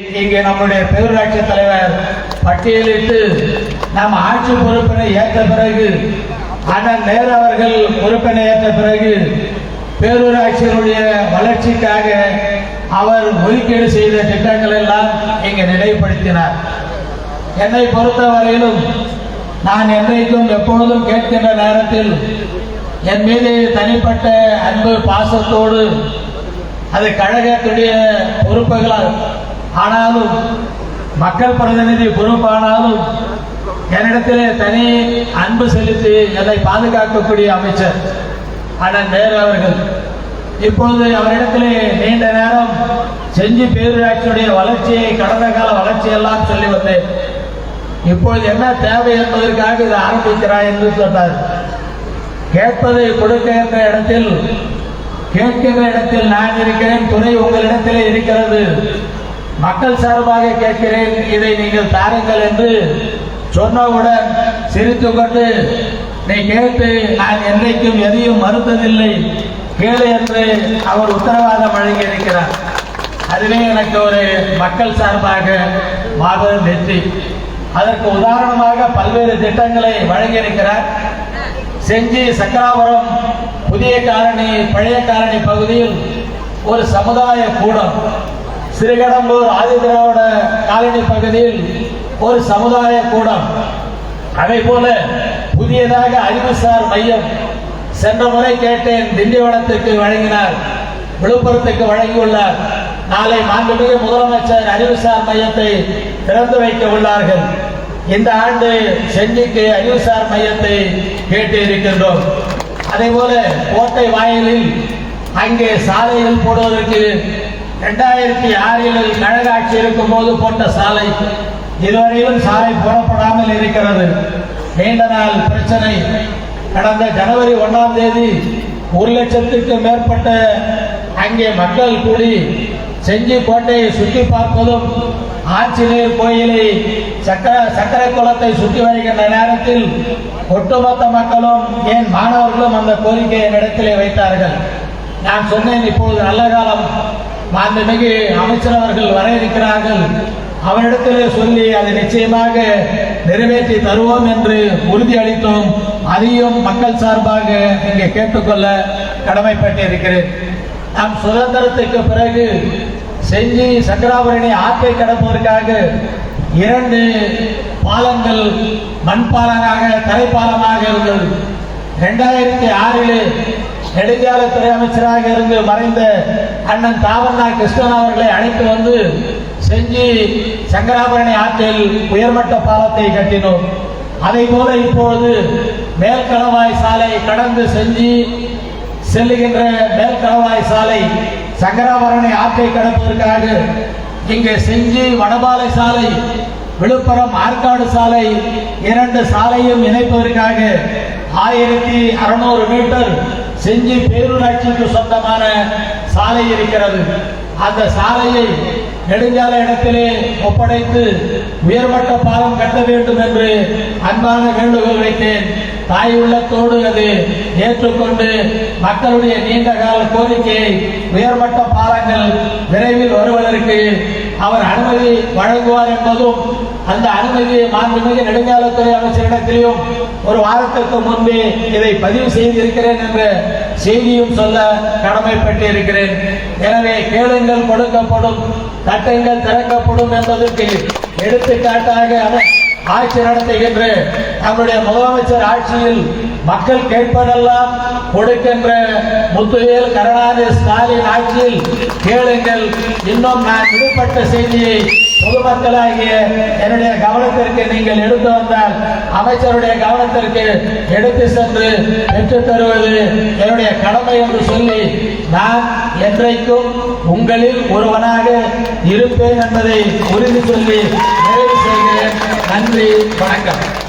இங்கே நம்முடைய பேரூராட்சி தலைவர் பட்டியலிட்டு நாம் ஆட்சி பொறுப்பினை ஏற்ற பிறகு அண்ணன் நேரு அவர்கள் பொறுப்பினை ஏற்ற பிறகு பேரூராட்சியினுடைய வளர்ச்சிக்காக அவர் ஒதுக்கீடு செய்த திட்டங்கள் எல்லாம் இங்கே நிலைப்படுத்தினார். என்னை பொறுத்தவரையிலும் நான் என்றைக்கும் எப்பொழுதும் கேட்கின்ற நேரத்தில் என் மீது தனிப்பட்ட அன்பு பாசத்தோடு அது கழகத்துடைய பொறுப்புகளால் ஆனாலும் மக்கள் பிரதிநிதி பொறுப்பானாலும் என்னிடத்திலே தனி அன்பு செலுத்தி என்னை பாதுகாக்கக்கூடிய அமைச்சர் அண்ணன் நேரு அவர்கள். இப்பொழுது அவரிடத்திலே நீண்ட நேரம் செஞ்சி பேரூராட்சியுடைய வளர்ச்சியை கடந்த கால வளர்ச்சியெல்லாம் சொல்லி வந்தேன். இப்பொழுது என்ன தேவை என்பதற்காக இதை ஆரம்பிக்கிறாய் என்று சொன்னார். கேட்பதை கொடுக்கின்ற இடத்தில் கேட்கின்ற இடத்தில் நான் இருக்கிறேன் துணை உங்களிடத்திலே இருக்கிறது. மக்கள் சார்பாக கேட்கிறேன். இதை நீங்கள் தாருங்கள் என்று சொன்னவுடன் சிரித்துக் கொண்டு நீ கேட்டு நான் என்றைக்கும் எதையும் மறுத்ததில்லை. கேளு என்று அவர் உத்தரவாதம் வழங்கி இருக்கிறார். அதுவே எனக்கு ஒரு மக்கள் சார்பாக மாபெரும் வெற்றி. அதற்கு உதாரணமாக பல்வேறு திட்டங்களை வழங்கியிருக்கிறார். செஞ்சி சக்கராபுரம் புதிய காலனி பழைய காலனி பகுதியில் ஒரு சமுதாய கூடம். சிறுகடம்பூர் ஆதிதிராவிட காலனி பகுதியில் ஒரு சமுதாய கூடம். அதே போல புதியதாக அறிவுசார் மையம் சென்ற முறை கேட்டேன் திண்டிவனத்துக்கு வழங்கினார். விழுப்புரத்துக்கு வழங்கியுள்ளார். நாளை மாண்புமிகு முதலமைச்சர் அறிவுசார் மையத்தை திறந்து வைக்க உள்ளார்கள். இந்த ஆண்டு செஞ்சிக்கு அறிவுசார் மையத்தை கேட்டு இருக்கின்றோம் அதே போல கோட்டை வாயிலில் அங்கே சாலைகள் போடுவதற்கு இரண்டாயிரத்தி ஆறில் கழக ஆட்சி இருக்கும் போது போட்ட சாலை இதுவரையிலும் சாலை போடப்படாமல் இருக்கிறது. நீண்ட நாள் பிரச்சனை. கடந்த ஜனவரி ஒன்றாம் தேதி ஒரு லட்சத்துக்கு மேற்பட்ட அங்கே மக்கள் கூடி செஞ்சி கோட்டையை சுற்றி பார்ப்பதும் ஆஞ்சநேயர் கோயிலை சக்கர சக்கரை குளத்தை சுற்றி வருகின்ற நேரத்தில் ஒட்டுமொத்த மக்களும் ஏன் மாணவர்களும் அந்த கோரிக்கையை இடத்திலே வைத்தார்கள். நான் சொன்னேன் இப்பொழுது நல்ல காலம். மாண்புமிகு அமைச்சர் அவர்கள் வர இருக்கிறார்கள் அவரிடத்திலே சொல்லி அதை நிச்சயமாக நிறைவேற்றி தருவோம் என்று உறுதியளித்தோம். அதையும் மக்கள் சார்பாக இங்கே கேட்டுக்கொள்ள கடமைப்பட்டிருக்கிறேன். நாம் சுதந்திரத்துக்கு பிறகு செஞ்சி சங்கராபரணி ஆற்றை கடப்பதற்காக இரண்டு பாலங்கள் மண் பாலமாக தரைப்பாலமாக இருந்தது. இரண்டாயிரத்தி ஆறில் நெடுஞ்சாலைத்துறை அமைச்சராக இருந்து மறைந்த அண்ணன் தாவண்ணா கிருஷ்ணன் அவர்களை அழைத்து வந்து செஞ்சி சங்கராபரணி ஆற்றில் உயர்மட்ட பாலத்தை கட்டினோம். அதை போல இப்பொழுது மேல்கணவாய் சாலை கடந்து செஞ்சி செல்லுகின்ற மேல்கணவாய் சாலை சங்கராபரணி ஆற்றை கடப்பதற்காக இங்கே செஞ்சி வடபாலை சாலை விழுப்புரம் ஆற்காடு சாலை இரண்டு சாலையும் இணைப்பதற்காக ஆயிரத்தி அறுநூறு மீட்டர் செஞ்சி பேரூராட்சிக்கு சொந்தமான சாலை இருக்கிறது. அந்த சாலையை நெடுஞ்சாலை இடத்திலே ஒப்படைத்து உயர்மட்ட பாலம் கட்ட வேண்டும் என்று அன்பான வேண்டுகோள் வைத்தேன் தாய் உள்ளத்தோடு அது ஏற்றுக்கொண்டு மக்களுடைய நீண்ட கால கோரிக்கையை உயர்மட்ட பாலங்கள் விரைவில் வருவதற்கு அவர் அனுமதி வழங்குவார் என்பதும் அந்த அனுமதியை மாண்புமிகு நெடுஞ்சாலைத்துறை அமைச்சரிடத்திலும் ஒரு வாரத்திற்கு முன்பே இதை பதிவு செய்திருக்கிறேன் என்ற செய்தியும் சொல்ல கடமைப்பட்டு இருக்கிறேன் எனவே கேளுங்கள் கொடுக்கப்படும் தட்டங்கள் திறக்கப்படும் என்பதற்கு எடுத்துக்காட்டாக ஆட்சி நடத்துகின்ற நம்முடைய முதலமைச்சர் ஆட்சியில் மக்கள் கேட்பதெல்லாம் கொடுக்கின்ற முத்துவேல் கருணாநிதி ஸ்டாலின் ஆட்சியில் கேளுங்கள். இன்னும் நான் விடுபட்ட செய்தியை பொதுமக்களாகிய என்னுடைய கவனத்திற்கு நீங்கள் எடுத்து வந்தால் அமைச்சருடைய கவனத்திற்கு எடுத்து சென்று பெற்றுத் தருவது என்னுடைய கடமை என்று சொல்லி நான் என்றைக்கும் உங்களில் ஒருவனாக இருப்பேன் என்பதை உறுதி சொல்லி நிறைவு செய்கிறேன். நன்றி வணக்கம்.